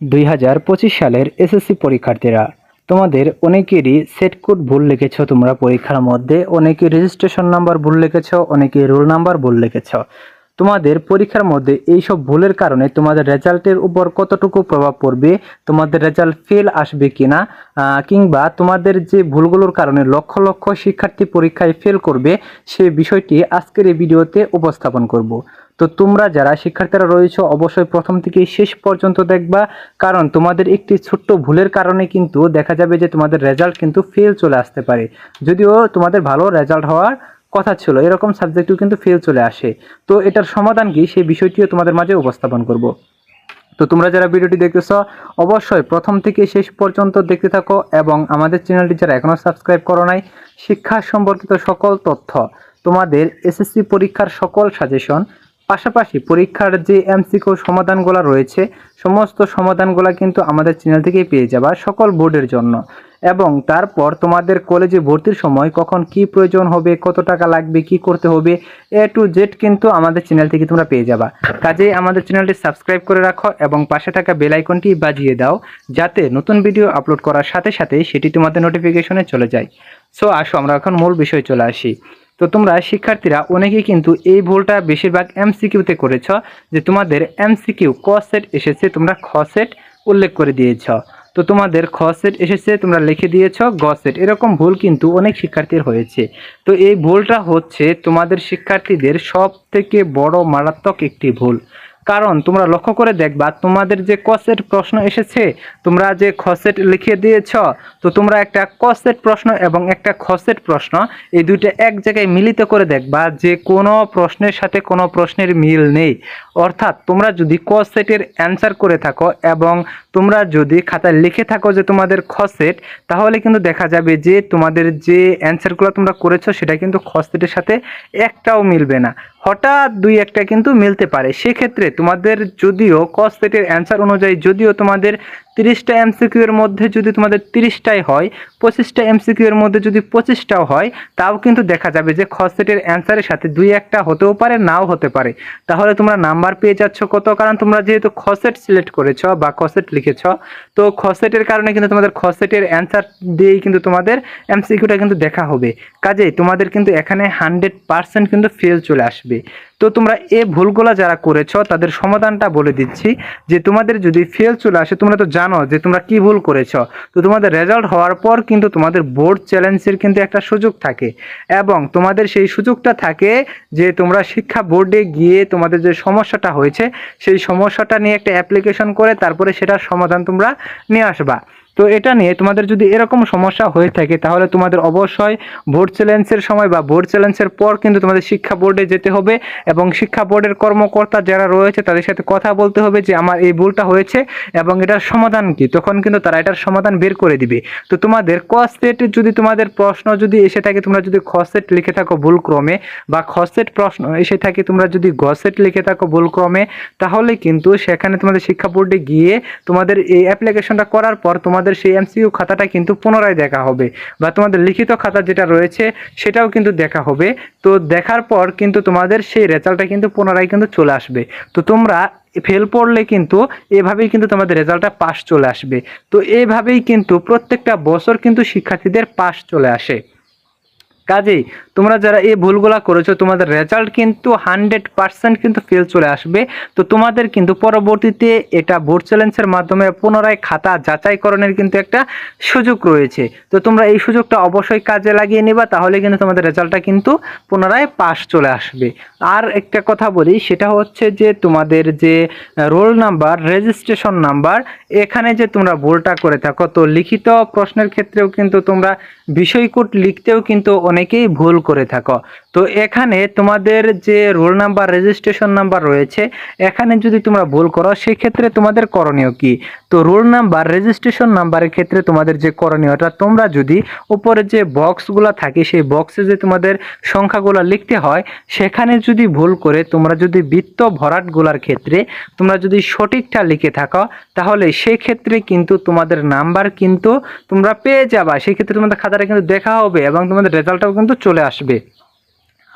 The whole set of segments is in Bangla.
দুই হাজার পঁচিশ সালের এসএসসি পরীক্ষার্থীরা, তোমাদের অনেকেরই সেট কোড ভুল লিখেছ, তোমরা পরীক্ষার মধ্যে অনেকে রেজিস্ট্রেশন নাম্বার ভুল লিখেছ, অনেকে রোল নাম্বার ভুল লিখেছ। তোমাদের পরীক্ষার মধ্যে এই সব ভুলের কারণে তোমাদের রেজাল্টের উপর কতটুকু প্রভাব পড়বে, তোমাদের রেজাল্ট ফেল আসবে কিনা কিংবা তোমাদের যে ভুলগুলোর কারণে লক্ষ লক্ষ শিক্ষার্থী পরীক্ষায় ফেল করবে, সে বিষয়টি আজকের এই ভিডিওতে উপস্থাপন করব। তো তোমরা যারা শিক্ষার্থীরা রয়েছে, অবশ্যই প্রথম থেকে শেষ পর্যন্ত দেখবা, কারণ তোমাদের একটি ছোট্ট ভুলের কারণে কিন্তু দেখা যাবে যে তোমাদের রেজাল্ট কিন্তু ফেল চলে আসতে পারে। যদিও তোমাদের ভালো রেজাল্ট হওয়ার কথা ছিল, এরকম সাবজেক্টও কিন্তু ফেল চলে আসে। তো এটার সমাধান কি? সেই বিষয়টিও তোমাদের মাঝে উপস্থাপন করব। তো তোমরা যারা ভিডিওটি দেখতেছ, অবশ্যই প্রথম থেকে শেষ পর্যন্ত দেখতে থাকো এবং আমাদের চ্যানেলটি যারা এখনও সাবস্ক্রাইব করো নাই, শিক্ষা সম্পর্কিত সকল তথ্য, তোমাদের এসএসসি পরীক্ষার সকল সাজেশন পাশাপাশি পরীক্ষার যে এমসিকিউ সমাধানগুলো রয়েছে, সমস্ত সমাধানগুলো কিন্তু আমাদের চ্যানেল থেকেই পেয়ে যাবা সকল বোর্ডের জন্য। এবং তারপর তোমাদের কলেজে ভর্তির সময় কখন কি প্রয়োজন হবে, কত টাকা লাগবে, কি করতে হবে এ টু জেড কিন্তু আমাদের চ্যানেল থেকে তোমরা পেয়ে যাবা। কাজেই আমাদের চ্যানেলটি সাবস্ক্রাইব করে রাখো এবং পাশে থাকা বেল আইকনটি বাজিয়ে দাও, যাতে নতুন ভিডিও আপলোড করার সাথে সাথে সেটি তোমাদের নোটিফিকেশনে চলে যায়। সো আসো, আমরা এখন মূল বিষয়ে চলে আসি। তো তোমরা শিক্ষার্থীরা অনেকেই কিন্তু এই ভুলটা বেশিরভাগ এমসিকিউতে করেছ, যে তোমাদের এমসিকিউ ক সেট এসেছে তোমরা খ সেট উল্লেখ করে দিয়েছ। তো তোমাদের খ সেট এসেছে, তোমরা লিখে দিয়েছ গ সেট। এরকম ভুল কিন্তু অনেক শিক্ষার্থীর হয়েছে। তো এই ভুলটা হচ্ছে তোমাদের শিক্ষার্থীদের সব থেকে বড় মারাত্মক একটি ভুল। কারণ তোমরা লক্ষ্য করে দেখবা, তোমাদের যে কসেট প্রশ্ন এসেছে, তোমরা যে খসেট লিখে দিয়েছ, তো তোমরা একটা কসেট প্রশ্ন এবং একটা খসেট প্রশ্ন, এই দুইটা এক জায়গায় মিলিত করে দেখবা যে কোনো প্রশ্নের সাথে কোনো প্রশ্নের মিল নেই। অর্থাৎ তোমরা যদি কসেটের অ্যান্সার করে থাকো এবং তোমরা যদি খাতায় লিখে থাকো যে তোমাদের খসেট তাহলে কিন্তু দেখা যাবে যে তোমাদের যে অ্যান্সারগুলো তোমরা করেছ, সেটা কিন্তু খসেটের সাথে একটাও মিলবে না। হঠাৎ দুই একটা কিন্তু মিলতে পারে। সেক্ষেত্রে তোমাদের যদিও কস সেটের অ্যান্সার অনুযায়ী, যদিও তোমাদের তিরিশটা এমসিকিউ এর মধ্যে যদি তোমাদের তিরিশটাই হয়, পঁচিশটা এমসিকিউ এর মধ্যে যদি পঁচিশটাও হয়, তাও কিন্তু দেখা যাবে যে খস সেটের অ্যান্সারের সাথে দুই একটা হতেও পারে, নাও হতে পারে। তাহলে তোমরা নাম্বার পেয়ে যাচ্ছ কত? কারণ তোমরা যেহেতু খসেট সিলেক্ট করেছ বা খসেট লিখেছ, তো খসেটের কারণে কিন্তু তোমাদের খসেটের অ্যান্সার দিয়েই কিন্তু তোমাদের এমসিকিউটা কিন্তু দেখা হবে। কাজেই তোমাদের কিন্তু এখানে হান্ড্রেড পার্সেন্ট কিন্তু ফেল চলে আসবে। তো তোমরা এ ভুলগুলো যারা করেছ, তাদের সমাধানটা বলে দিচ্ছি যে তোমাদের যদি ফেল চলে আসে, তোমরা তো জানো যে তোমরা কি ভুল করেছ। তো তোমাদের রেজাল্ট হওয়ার পর কিন্তু তোমাদের বোর্ড চ্যালেঞ্জের কিন্তু একটা সুযোগ থাকে এবং তোমাদের সেই সুযোগটা থাকে যে তোমরা শিক্ষা বোর্ডে গিয়ে তোমাদের যে সমস্যাটা হয়েছে, সেই সমস্যাটা নিয়ে একটা অ্যাপ্লিকেশন করে তারপরে সেটার সমাধান তোমরা নিয়ে আসবা। তো এটা নিয়ে তোমাদের যদি এরকম সমস্যা হয়ে থাকে, তাহলে তোমাদের অবশ্যই বোর্ড চ্যালেঞ্জের সময় বা বোর্ড চ্যালেঞ্জের পর কিন্তু তোমাদের শিক্ষা বোর্ডে যেতে হবে এবং শিক্ষা বোর্ডের কর্মকর্তা যারা রয়েছে তাদের সাথে কথা বলতে হবে যে আমার এই ভুলটা হয়েছে এবং এটার সমাধান কি। তখন কিন্তু তারা এটার সমাধান বের করে দিবে। তো তোমাদের ক সেট যদি তোমাদের প্রশ্ন যদি এসে থাকে, তোমরা যদি খ সেট লিখে থাকো ভুল ক্রমে বা খ সেট প্রশ্ন এসে থাকে, তোমরা যদি গ সেট লিখে থাকো ভুল ক্রমে তাহলে কিন্তু সেখানে তোমাদের শিক্ষা বোর্ডে গিয়ে তোমাদের এই অ্যাপ্লিকেশনটা করার পর তোমাদের সেই এমসিইউ খাতাটা কিন্তু পুনরায় দেখা হবে বা তোমাদের লিখিত খাতা যেটা রয়েছে সেটাও কিন্তু দেখা হবে। তো দেখার পর কিন্তু তোমাদের সেই রেজাল্টটা কিন্তু পুনরায় কিন্তু চলে আসবে। তো তোমরা ফেল পড়লে কিন্তু এভাবেই কিন্তু তোমাদের রেজাল্টটা পাস চলে আসবে। তো এইভাবেই কিন্তু প্রত্যেকটা বছর কিন্তু শিক্ষার্থীদের পাস চলে আসে। কাজেই তোমরা যারা এই ভুলগুলা করেছ, তোমাদের রেজাল্ট কিন্তু হান্ড্রেড পার্সেন্ট কিন্তু ফেল চলে আসবে। তো তোমাদের কিন্তু পরবর্তীতে এটা বোর্ড চ্যালেঞ্জের মাধ্যমে পুনরায় খাতা যাচাইকরণের কিন্তু একটা সুযোগ রয়েছে। তো তোমরা এই সুযোগটা অবশ্যই কাজে লাগিয়ে নিবা, তাহলে কিন্তু তোমাদের রেজাল্টটা কিন্তু পুনরায় পাস চলে আসবে। আর একটা কথা বলি, সেটা হচ্ছে যে তোমাদের যে রোল নাম্বার রেজিস্ট্রেশন নাম্বার এখানে যে তোমরা ভুলটা করে থাকো, তো লিখিত প্রশ্নের ক্ষেত্রেও কিন্তু তোমরা বিষয়কূট লিখতেও কিন্তু অনেকেই ভুল করে থাকো। তো এখানে তোমাদের যে রোল নাম্বার রেজিস্ট্রেশন নাম্বার রয়েছে, এখানে যদি তোমরা ভুল করো, সেক্ষেত্রে তোমাদের করণীয় কি? তো রোল নাম্বার রেজিস্ট্রেশন নাম্বারের ক্ষেত্রে তোমাদের যে করণীয়টা তোমরা যদি উপরে যে বক্সগুলো থাকে, সেই বক্সে যে তোমাদের সংখ্যাগুলো লিখতে হয়, সেখানে যদি ভুল করে, তোমরা যদি বৃত্ত ভরাটগুলার ক্ষেত্রে তোমরা যদি সঠিকটা লিখে থাকো, তাহলে সেই ক্ষেত্রে কিন্তু তোমাদের নাম্বার কিন্তু তোমরা পেয়ে যাবা। সেই ক্ষেত্রে তোমাদের খাতাটা কিন্তু দেখা হবে এবং তোমাদের রেজাল্টটাও কিন্তু চলে আসবে।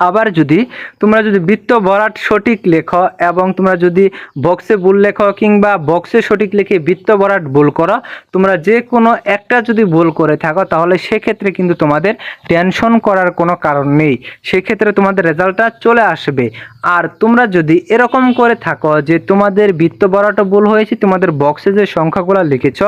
আবার যদি তোমরা যদি বৃত্ত বরাট সঠিক লেখো এবং তোমরা যদি বক্সে ভুল লেখো কিংবা বক্সে সঠিক লিখে বৃত্ত বরাট ভুল করো, তোমরা যে কোনো একটা যদি ভুল করে থাকো, তাহলে সেক্ষেত্রে কিন্তু তোমাদের টেনশন করার কোনো কারণ নেই। সেক্ষেত্রে তোমাদের রেজাল্টটা চলে আসবে। আর তোমরা যদি এরকম করে থাকো যে তোমাদের বৃত্ত বরাটও ভুল হয়েছে, তোমাদের বক্সে যে সংখ্যাগুলো লিখেছ,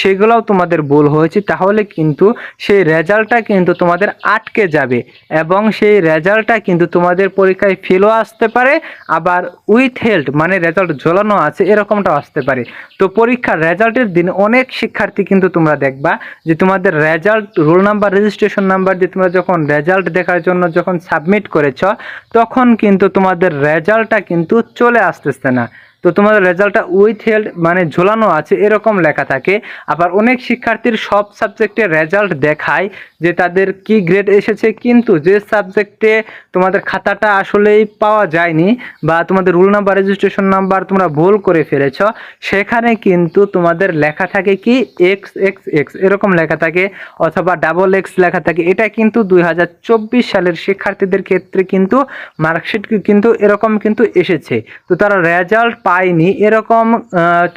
সেগুলোও তোমাদের ভুল হয়েছে, তাহলে কিন্তু সেই রেজাল্টটা কিন্তু তোমাদের আটকে যাবে এবং সেই রেজাল্টটা কিন্তু তোমাদের পরীক্ষায় ফেলও আসতে পারে, আবার উইথ হেল্ড মানে রেজাল্ট ঝোলানো আছে, এরকমটাও আসতে পারে। তো পরীক্ষার রেজাল্টের দিন অনেক শিক্ষার্থী কিন্তু তোমরা দেখবা যে তোমাদের result, roll number registration number দিয়ে তোমরা যখন রেজাল্ট দেখার জন্য যখন সাবমিট করেছ, তখন কিন্তু তোমাদের রেজাল্টটা কিন্তু চলে আসতেছে না। তো তোমাদের রেজাল্টটা উইথ হেল্ড মানে ঝোলানো আছে, এরকম লেখা থাকে। আবার অনেক শিক্ষার্থীর সব সাবজেক্টে রেজাল্ট দেখায় যে তাদের কি গ্রেড এসেছে, কিন্তু যে সাবজেক্টে তোমাদের খাতাটা আসলেই পাওয়া যায়নি বা তোমাদের রুল নাম্বার রেজিস্ট্রেশন নাম্বার তোমরা ভুল করে ফেলেছ, সেখানে কিন্তু তোমাদের লেখা থাকে কি এক্স এক্স এক্স এরকম লেখা থাকে, অথবা ডাবল এক্স লেখা থাকে। এটা কিন্তু দুই হাজার চব্বিশ সালের শিক্ষার্থীদের ক্ষেত্রে কিন্তু মার্কশিট কিন্তু এরকম কিন্তু এসেছে। তো তারা রেজাল্ট পায়নি। এরকম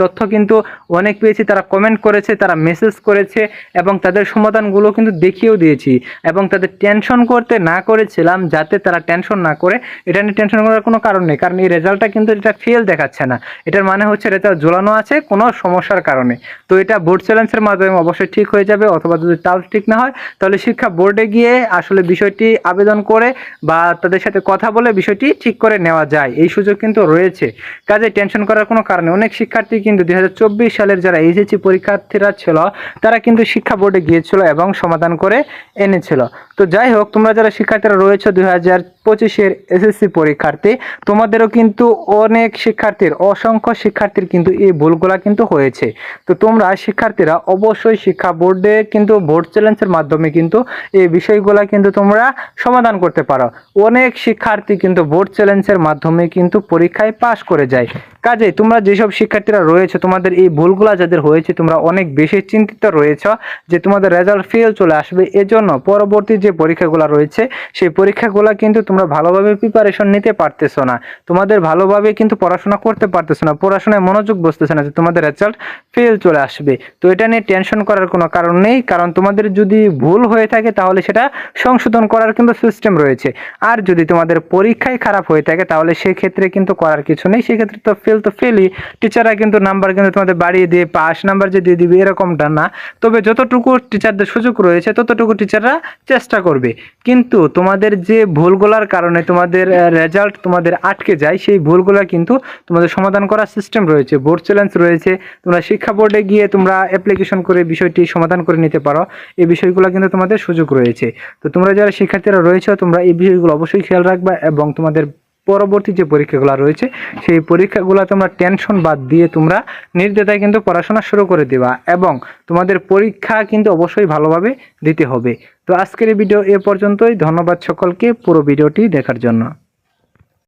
তথ্য কিন্তু অনেক পেয়েছি। তারা কমেন্ট করেছে, তারা মেসেজ করেছে এবং তাদের সমাধানগুলো কিন্তু দেখিয়েও দিয়েছি এবং তাদের টেনশন করতে না করেছিলাম যাতে তারা টেনশন না করে। এটা নিয়ে টেনশন করার কোনো কারণ নেই, কারণ এই রেজাল্টটা কিন্তু এটা ফেল দেখাচ্ছে না। এটার মানে হচ্ছে রেজাল্ট ঝোলানো আছে কোনো সমস্যার কারণে। তো এটা বোর্ড চ্যালেঞ্জের মাধ্যমে অবশ্যই ঠিক হয়ে যাবে, অথবা যদি তাও ঠিক না হয়, তাহলে শিক্ষা বোর্ডে গিয়ে আসলে বিষয়টি আবেদন করে বা তাদের সাথে কথা বলে বিষয়টি ঠিক করে নেওয়া যায়। এই সুযোগ কিন্তু রয়েছে। কাজে টেনশন করার কোনো কারণে অনেক শিক্ষার্থী কিন্তু দুই হাজার চব্বিশ সালের যারা এসএসসি পরীক্ষার্থীরা ছিল, তারা কিন্তু শিক্ষা বোর্ডে গিয়েছিল এবং সমাধান করে এনেছিল। তো যাই হোক, তোমরা যারা শিক্ষার্থীরা রয়েছে দুই হাজার পঁচিশের এসএসসি পরীক্ষার্থী, তোমাদেরও কিন্তু অনেক শিক্ষার্থীর, অসংখ্য শিক্ষার্থীর কিন্তু এই ভুলগুলা কিন্তু হয়েছে। তো তোমরা শিক্ষার্থীরা অবশ্যই শিক্ষা বোর্ডে কিন্তু বোর্ড চ্যালেঞ্জের মাধ্যমে কিন্তু এই বিষয়গুলা কিন্তু তোমরা সমাধান করতে পারো। অনেক শিক্ষার্থী কিন্তু বোর্ড চ্যালেঞ্জের মাধ্যমে কিন্তু পরীক্ষায় পাশ করে যায়। কাজে তোমরা যেসব শিক্ষার্থীরা রয়েছে, তোমাদের এই ভুলগুলা যাদের হয়েছে, তোমরা অনেক বেশি চিন্তিত রয়েছে যে তোমাদের রেজাল্ট ফেল চলে আসবে। এজন্য পরবর্তী যে পরীক্ষাগুলো রয়েছে, সেই পরীক্ষাগুলো কিন্তু তোমরা ভালোভাবে প্রিপারেশন নিতে পারতেছো না। তোমাদের ভালোভাবে কিন্তু পড়াশোনা করতে পারতেছো না। পড়াশোনায় মনোযোগ বসতেছে না যে তোমাদের রেজাল্ট ফেল চলে আসবে। তো এটা নিয়ে টেনশন করার কোনো কারণ নেই, কারণ তোমাদের যদি ভুল হয়ে থাকে তাহলে সেটা সংশোধন করার কিন্তু সিস্টেম রয়েছে। আর যদি তোমাদের পরীক্ষায় খারাপ হয়ে থাকে তাহলে সেক্ষেত্রে কিন্তু করার কিছু নেই, সেক্ষেত্রে তো ফেল তো ফেলই টিচাররা কিন্তু নাম্বার কিন্তু তোমাদের বাড়িয়ে দিয়ে পাস নাম্বার যে দিয়ে দিবে এরকমটা না। তবে যতটুকু টিচারদের সুযোগ রয়েছে, ততটুকু টিচাররা চেষ্টা করবে। কিন্তু তোমাদের যে ভুলগুলার কারণে তোমাদের রেজাল্ট তোমাদের আটকে যায়, সেই ভুলগুলা কিন্তু তোমাদের সমাধান করার সিস্টেম রয়েছে। বোর্ড চ্যালেঞ্জ রয়েছে। তোমরা শিক্ষা বোর্ডে গিয়ে তোমরা অ্যাপ্লিকেশন করে বিষয়টি সমাধান করে নিতে পারো। এই বিষয়গুলো কিন্তু তোমাদের সুযোগ রয়েছে। তো তোমরা যারা শিক্ষার্থীরা রয়েছে, তোমরা এই বিষয়গুলো অবশ্যই খেয়াল রাখবা এবং তোমাদের পরবর্তী যে পরীক্ষাগুলো রয়েছে, সেই পরীক্ষাগুলো তোমরা টেনশন বাদ দিয়ে তোমরা নির্দ্বিধায় কিন্তু পড়াশোনা শুরু করে দেবা এবং তোমাদের পরীক্ষা কিন্তু অবশ্যই ভালোভাবে দিতে হবে। তো আজকের ভিডিও এ পর্যন্তই। ধন্যবাদ সকলকে পুরো ভিডিওটি দেখার জন্য।